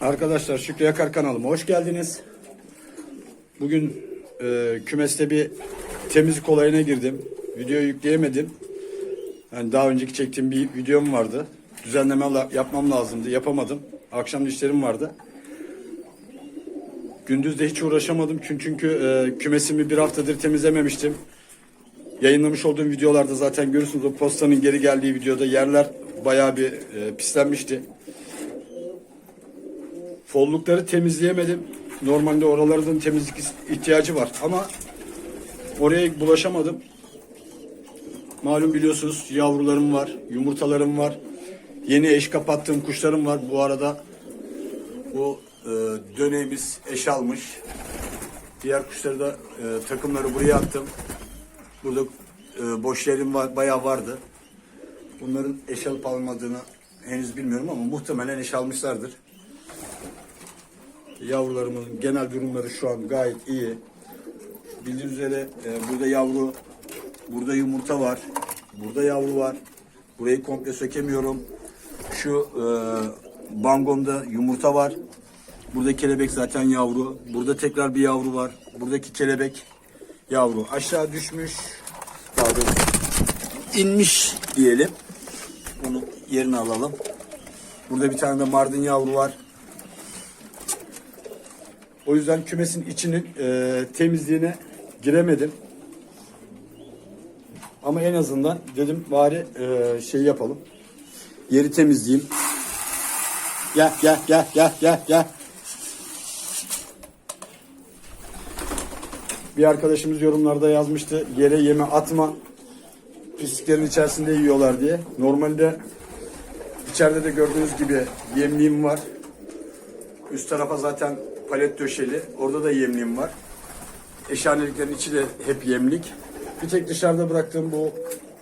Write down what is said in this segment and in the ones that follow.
Arkadaşlar Şükrü Yakar kanalıma hoş geldiniz. Bugün e, kümeste bir temizlik olayına girdim. Videoyu yükleyemedim. Yani daha önceki çektiğim bir videom vardı. Düzenleme yapmam lazımdı. Yapamadım. Akşam işlerim vardı. Gündüz de hiç uğraşamadım. Çünkü e, kümesimi bir haftadır temizlememiştim. Yayınlamış olduğum videolarda zaten görürsünüz o postanın geri geldiği videoda yerler bayağı bir e, pislenmişti. Follukları temizleyemedim. Normalde oraların temizlik ihtiyacı var ama oraya bulaşamadım. Malum biliyorsunuz yavrularım var, yumurtalarım var. Yeni eş kapattığım kuşlarım var. Bu arada bu e, döneğimiz eş almış. Diğer kuşları da e, takımları buraya attım. Burada e, boş yerim var, bayağı vardı. Bunların eş alıp almadığını henüz bilmiyorum ama muhtemelen eş almışlardır. Yavrularımın genel durumları şu an gayet iyi. Bildiğiniz üzere e, burada yavru, burada yumurta var, burada yavru var. Burayı komple sökemiyorum. Şu e, bangomda yumurta var. Burada kelebek zaten yavru. Burada tekrar bir yavru var. Buradaki kelebek yavru aşağı düşmüş. Doğrusu inmiş diyelim. Onu yerine alalım. Burada bir tane de mardin yavru var. O yüzden kümesin içinin e, temizliğine giremedim. Ama en azından dedim bari e, şey yapalım. Yeri temizleyeyim. Gel gel gel gel gel gel. Bir arkadaşımız yorumlarda yazmıştı. Yere yeme atma. Pisliklerin içerisinde yiyorlar diye. Normalde içeride de gördüğünüz gibi yemliğim var. Üst tarafa zaten palet döşeli. Orada da yemliğim var. Eşhaneliklerin içi de hep yemlik. Bir tek dışarıda bıraktığım bu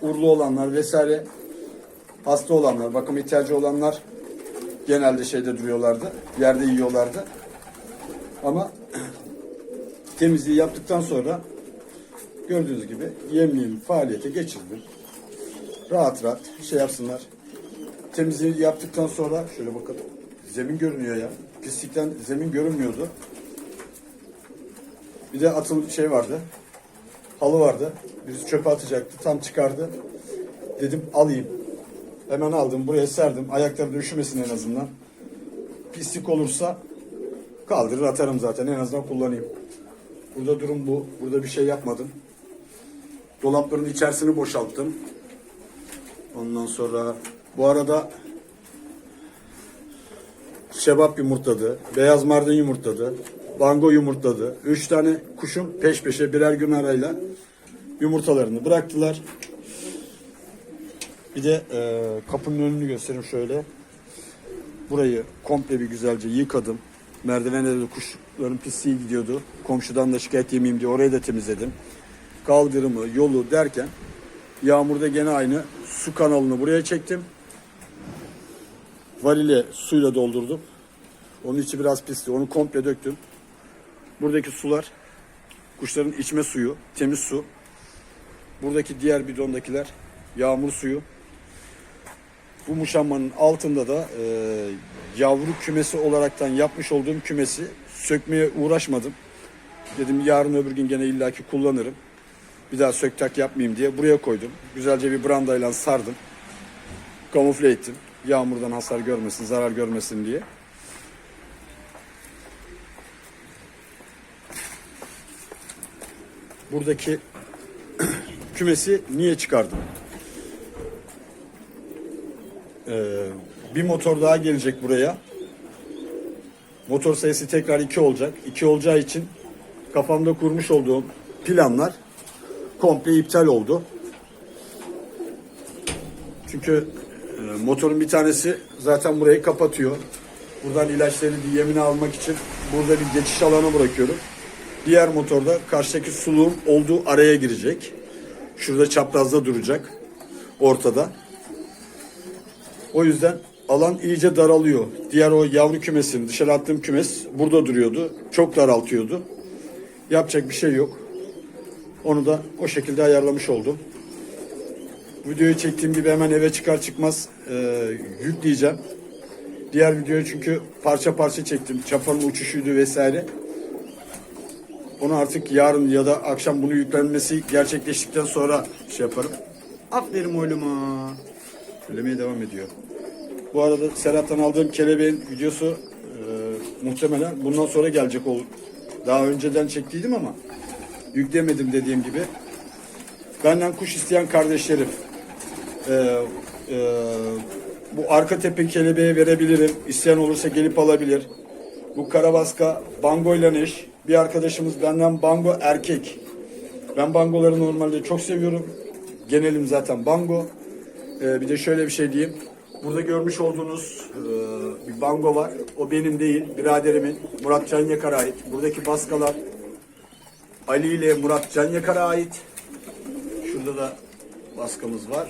urlu olanlar vesaire hasta olanlar, bakım ihtiyacı olanlar genelde şeyde duruyorlardı. Yerde yiyorlardı. Ama temizliği yaptıktan sonra gördüğünüz gibi yemliğimi faaliyete geçirdim. Rahat rahat şey yapsınlar. Temizliği yaptıktan sonra şöyle bakalım. Zemin görünüyor ya. Pislikten zemin görünmüyordu. Bir de atıl şey vardı. Halı vardı. Birisi çöpe atacaktı. Tam çıkardı. Dedim alayım. Hemen aldım. Buraya serdim. Ayakları da üşümesin en azından. Pislik olursa kaldırır atarım zaten. En azından kullanayım. Burada durum bu. Burada bir şey yapmadım. Dolapların içerisini boşalttım. Ondan sonra bu arada şebap yumurtladı, beyaz mardin yumurtladı, bango yumurtladı. Üç tane kuşum peş peşe birer gün arayla yumurtalarını bıraktılar. Bir de e, kapının önünü göstereyim şöyle. Burayı komple bir güzelce yıkadım. Merdivene de kuşların pisliği gidiyordu. Komşudan da şikayet yemeyeyim diye orayı da temizledim. Kaldırımı, yolu derken yağmurda gene aynı su kanalını buraya çektim. Varile suyla doldurdum. Onun içi biraz pisti. Onu komple döktüm. Buradaki sular kuşların içme suyu, temiz su. Buradaki diğer bidondakiler yağmur suyu. Bu muşambanın altında da e, yavru kümesi olaraktan yapmış olduğum kümesi sökmeye uğraşmadım. Dedim yarın öbür gün gene illaki kullanırım. Bir daha sök tak yapmayayım diye buraya koydum. Güzelce bir brandayla sardım. Kamufle ettim. Yağmurdan hasar görmesin, zarar görmesin diye. Buradaki kümesi niye çıkardım? Ee, bir motor daha gelecek buraya. Motor sayısı tekrar iki olacak. İki olacağı için kafamda kurmuş olduğum planlar komple iptal oldu. Çünkü e, motorun bir tanesi zaten burayı kapatıyor. Buradan ilaçları yemini almak için burada bir geçiş alanı bırakıyorum. Diğer motorda karşıdaki suluğun olduğu araya girecek. Şurada çaprazda duracak. Ortada. O yüzden alan iyice daralıyor. Diğer o yavru kümesin, dışarı attığım kümes burada duruyordu. Çok daraltıyordu. Yapacak bir şey yok. Onu da o şekilde ayarlamış oldum. Videoyu çektiğim gibi hemen eve çıkar çıkmaz e, yükleyeceğim. Diğer videoyu çünkü parça parça çektim. Çapanın uçuşuydu vesaire. Onu artık yarın ya da akşam bunu yüklenmesi gerçekleştikten sonra şey yaparım. Aferin oğluma. Söylemeye devam ediyor. Bu arada Serhat'tan aldığım kelebeğin videosu e, muhtemelen bundan sonra gelecek ol. Daha önceden çektiydim ama yüklemedim dediğim gibi. Benden kuş isteyen kardeşlerim e, e, bu arka tepe kelebeğe verebilirim. İsteyen olursa gelip alabilir. Bu karabaska bango ile eş. Bir arkadaşımız benden bango erkek. Ben bangoları normalde çok seviyorum. Genelim zaten bango. Ee, bir de şöyle bir şey diyeyim. Burada görmüş olduğunuz e, bir bango var. O benim değil, biraderimin. Murat Can Yakar'a ait. Buradaki baskalar Ali ile Murat Can Yakar'a ait. Şurada da baskamız var.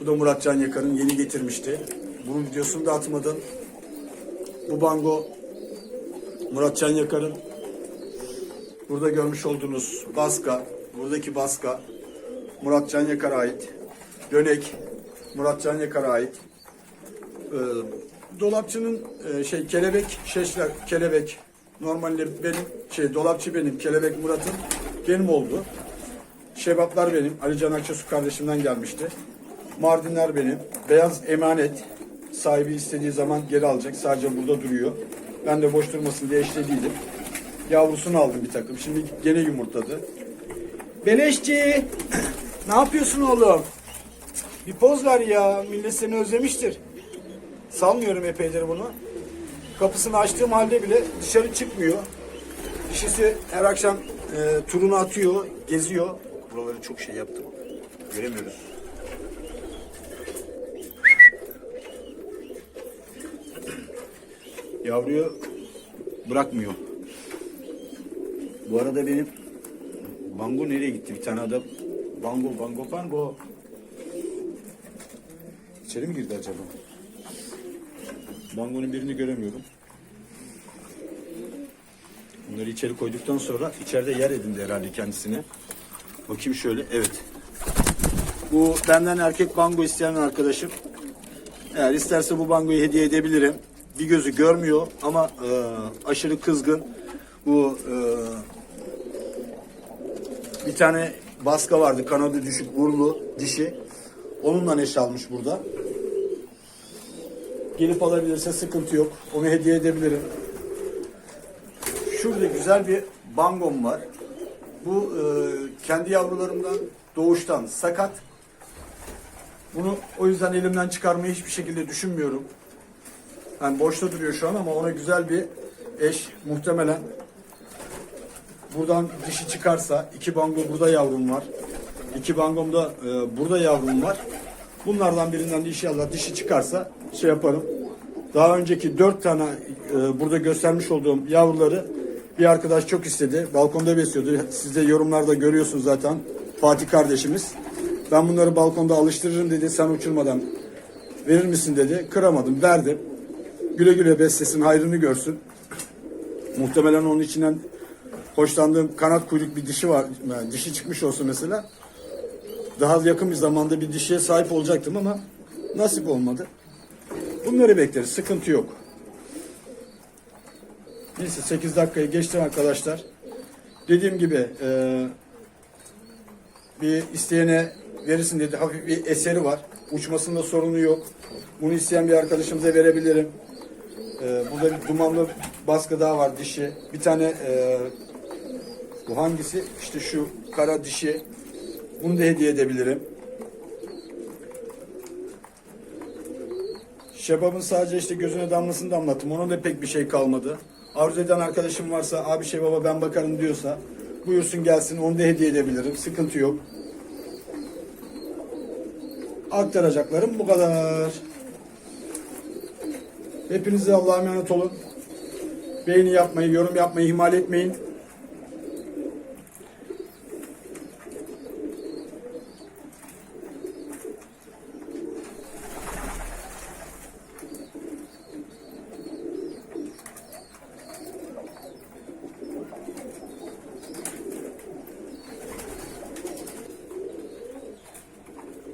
Bu da Murat Can Yakar'ın yeni getirmişti. Bunun videosunu da atmadım. Bu bango Murat Can Yakar'ın burada görmüş olduğunuz baska, buradaki baska Murat Can Yakar'a ait. Dönek Murat Can Yakar'a ait. Ee, dolapçının e, şey kelebek şeşler kelebek normalde benim şey dolapçı benim kelebek Murat'ın benim oldu. Şebaplar benim. Ali Can Akçasu kardeşimden gelmişti. Mardinler benim. Beyaz emanet. Sahibi istediği zaman geri alacak. Sadece burada duruyor. Ben de boş durmasın diye eşlediydim. Yavrusunu aldım bir takım. Şimdi gene yumurtladı. Beleşçi! ne yapıyorsun oğlum? Bir poz ver ya. Millet seni özlemiştir. Salmıyorum epeydir bunu. Kapısını açtığım halde bile dışarı çıkmıyor. Dişisi her akşam e, turunu atıyor, geziyor. Buraları çok şey yaptım. Göremiyoruz. Yavruyu bırakmıyor. Bu arada benim Bango nereye gitti? Bir tane adam Bango, Bango, Bango. İçeri mi girdi acaba? Bango'nun birini göremiyorum. Bunları içeri koyduktan sonra içeride yer edindi herhalde kendisine. Bakayım şöyle. Evet. Bu benden erkek bango isteyen arkadaşım. Eğer isterse bu bangoyu hediye edebilirim. Bir gözü görmüyor ama e, aşırı kızgın. Bu e, bir tane baska vardı. Kanadı düşük burlu dişi. Onunla neşe almış burada. Gelip alabilirse sıkıntı yok. Onu hediye edebilirim. Şurada güzel bir bangom var. Bu e, kendi yavrularımdan doğuştan sakat. Bunu o yüzden elimden çıkarmayı hiçbir şekilde düşünmüyorum. Yani boşta duruyor şu an ama ona güzel bir eş muhtemelen buradan dişi çıkarsa iki bango burada yavrum var. İki bangomda e, burada yavrum var. Bunlardan birinden de inşallah dişi çıkarsa şey yaparım. Daha önceki dört tane e, burada göstermiş olduğum yavruları bir arkadaş çok istedi. Balkonda besliyordu. Siz de yorumlarda görüyorsunuz zaten. Fatih kardeşimiz. Ben bunları balkonda alıştırırım dedi. Sen uçurmadan verir misin dedi. Kıramadım. Verdim. Güle güle beslesin. Hayrını görsün. Muhtemelen onun içinden hoşlandığım kanat kuyruk bir dişi var. Yani dişi çıkmış olsa mesela daha yakın bir zamanda bir dişiye sahip olacaktım ama nasip olmadı. Bunları bekleriz. Sıkıntı yok. Neyse 8 dakikayı geçti arkadaşlar. Dediğim gibi e, bir isteyene verirsin dedi. Hafif bir eseri var. Uçmasında sorunu yok. Bunu isteyen bir arkadaşımıza verebilirim. E, burada bir dumanlı baskı daha var dişi. Bir tane e, bu hangisi? İşte şu kara dişi. Bunu da hediye edebilirim. Şebabın sadece işte gözüne damlasını damlattım. Ona da pek bir şey kalmadı. Arzu eden arkadaşım varsa abi Şebaba ben bakarım diyorsa buyursun gelsin onu da hediye edebilirim. Sıkıntı yok. Aktaracaklarım bu kadar. Hepinize Allah'a emanet olun. Beğeni yapmayı, yorum yapmayı ihmal etmeyin.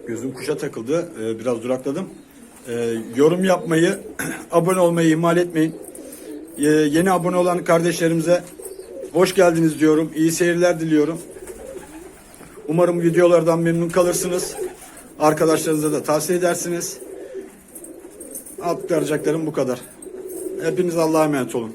Gözüm kuşa takıldı. Ee, biraz durakladım. Ee, yorum yapmayı, abone olmayı ihmal etmeyin. Ee, yeni abone olan kardeşlerimize hoş geldiniz diyorum. İyi seyirler diliyorum. Umarım videolardan memnun kalırsınız. Arkadaşlarınıza da tavsiye edersiniz. Aktaracaklarım bu kadar. Hepiniz Allah'a emanet olun.